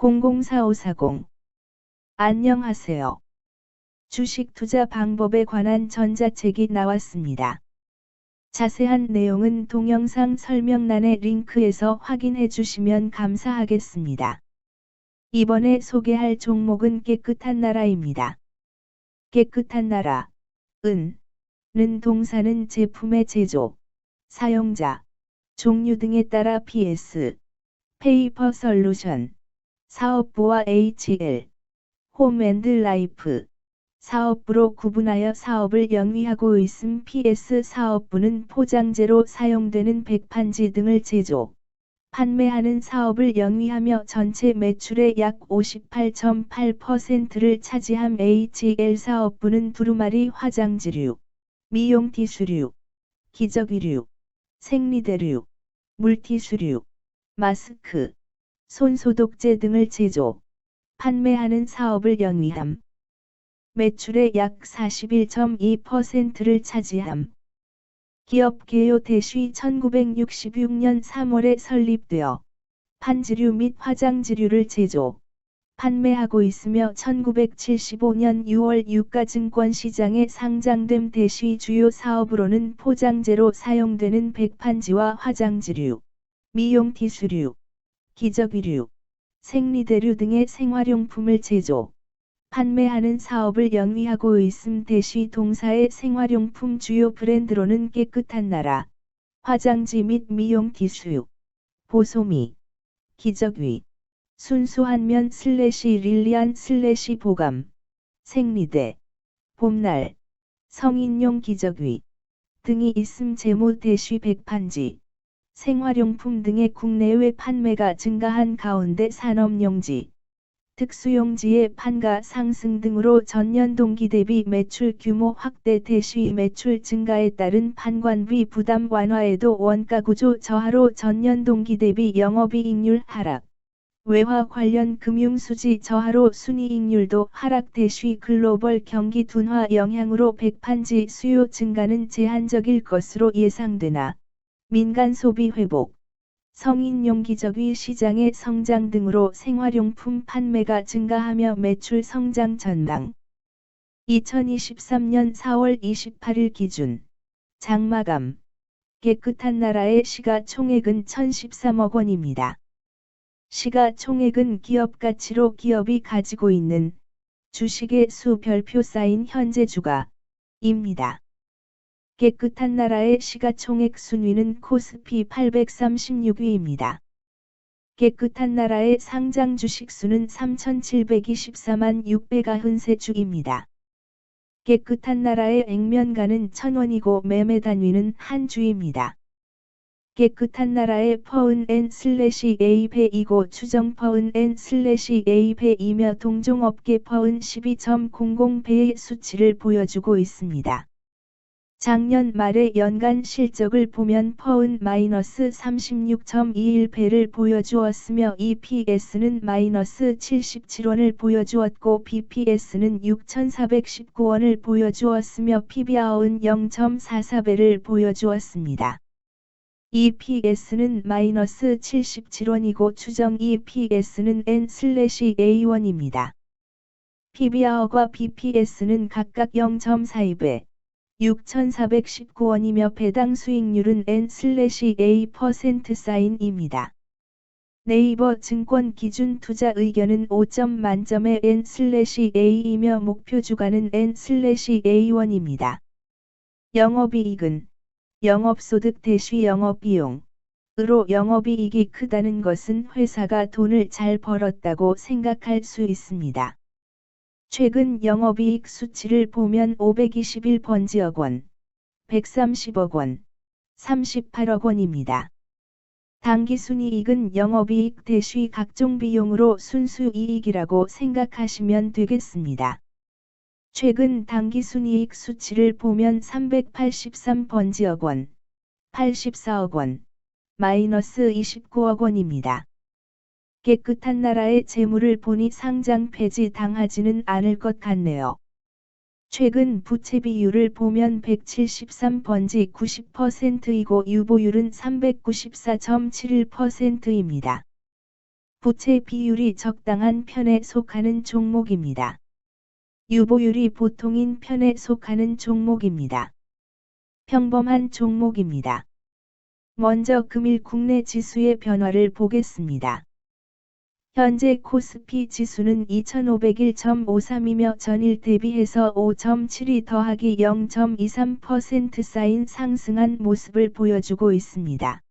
004540 안녕하세요. 주식 투자 방법에 관한 전자책이 나왔습니다. 자세한 내용은 동영상 설명란의 링크에서 확인해 주시면 감사하겠습니다. 이번에 소개할 종목은 깨끗한 나라입니다. 깨끗한 나라, 은, 는 동사는 제품의 제조, 사용자, 종류 등에 따라 PS, 페이퍼 솔루션, 사업부와 HL, 홈앤드 라이프, 사업부로 구분하여 사업을 영위하고 있음 PS 사업부는 포장재로 사용되는 백판지 등을 제조, 판매하는 사업을 영위하며 전체 매출의 약 58.8%를 차지함 HL 사업부는 두루마리 화장지류, 미용티슈류, 기저귀류, 생리대류, 물티슈류, 마스크, 손소독제 등을 제조, 판매하는 사업을 영위함. 매출의 약 41.2%를 차지함. 기업 개요 대쉬 1966년 3월에 설립되어 판지류 및 화장지류를 제조, 판매하고 있으며 1975년 6월 유가증권 시장에 상장됨 대쉬 주요 사업으로는 포장재로 사용되는 백판지와 화장지류, 미용티슈류, 기저귀류, 생리대류 등의 생활용품을 제조, 판매하는 사업을 영위하고 있음 대쉬 동사의 생활용품 주요 브랜드로는 깨끗한 나라, 화장지 및 미용 티슈, 보소미, 기저귀, 순수한 면 슬래시 릴리안 슬래시 보감, 생리대, 봄날, 성인용 기저귀 등이 있음 제모 대쉬 백판지, 생활용품 등의 국내외 판매가 증가한 가운데 산업용지, 특수용지의 판가 상승 등으로 전년 동기 대비 매출 규모 확대 대시 매출 증가에 따른 판관비 부담 완화에도 원가 구조 저하로 전년 동기 대비 영업이익률 하락. 외화 관련 금융 수지 저하로 순이익률도 하락 대쉬 글로벌 경기 둔화 영향으로 백판지 수요 증가는 제한적일 것으로 예상되나 민간 소비 회복, 성인용 기저귀 시장의 성장 등으로 생활용품 판매가 증가하며 매출 성장 전망. 2023년 4월 28일 기준 장마감 깨끗한 나라의 시가총액은 1013억 원입니다. 시가총액은 기업 가치로 기업이 가지고 있는 주식의 수 별표 쌓인 현재 주가입니다. 깨끗한 나라의 시가총액 순위는 코스피 836위입니다. 깨끗한 나라의 상장 주식 수는 3,724만 693주입니다. 깨끗한 나라의 액면가는 1000원이고 매매 단위는 한 주입니다. 깨끗한 나라의 퍼은 n 슬래시 a배이고 추정 퍼은 n 슬래시 a배이며 동종업계 퍼은 12.00배의 수치를 보여주고 있습니다. 작년 말의 연간 실적을 보면 퍼은 마이너스 36.21배를 보여주었으며 EPS는 마이너스 77원을 보여주었고 BPS는 6,419원을 보여주었으며 PBR은 0.44배를 보여주었습니다. EPS는 마이너스 77원이고 추정 EPS는 N/A1입니다. PBR과 BPS는 각각 0.42배, 6,419원이며 배당 수익률은 N/A% 사인입니다. 네이버 증권 기준 투자 의견은 5점 만점의 N/A이며 목표 주가는 N/A1입니다. 영업이익은 영업소득 대시 영업비용 으로 영업이익이 크다는 것은 회사가 돈을 잘 벌었다고 생각할 수 있습니다. 최근 영업이익 수치를 보면 521번지억 원, 130억 원, 38억 원입니다. 당기순이익은 영업이익 대시 각종 비용으로 순수이익이라고 생각하시면 되겠습니다. 최근 당기순이익 수치를 보면 383번지억 원, 84억 원, 마이너스 29억 원입니다. 깨끗한 나라의 재물을 보니 상장 폐지 당하지는 않을 것 같네요. 최근 부채 비율을 보면 173번지 90%이고 유보율은 394.71%입니다. 부채 비율이 적당한 편에 속하는 종목입니다. 유보율이 보통인 편에 속하는 종목입니다. 평범한 종목입니다. 먼저 금일 국내 지수의 변화를 보겠습니다. 현재 코스피 지수는 2501.53이며 전일 대비해서 5.72 더하기 0.23% 쌓인 상승한 모습을 보여주고 있습니다.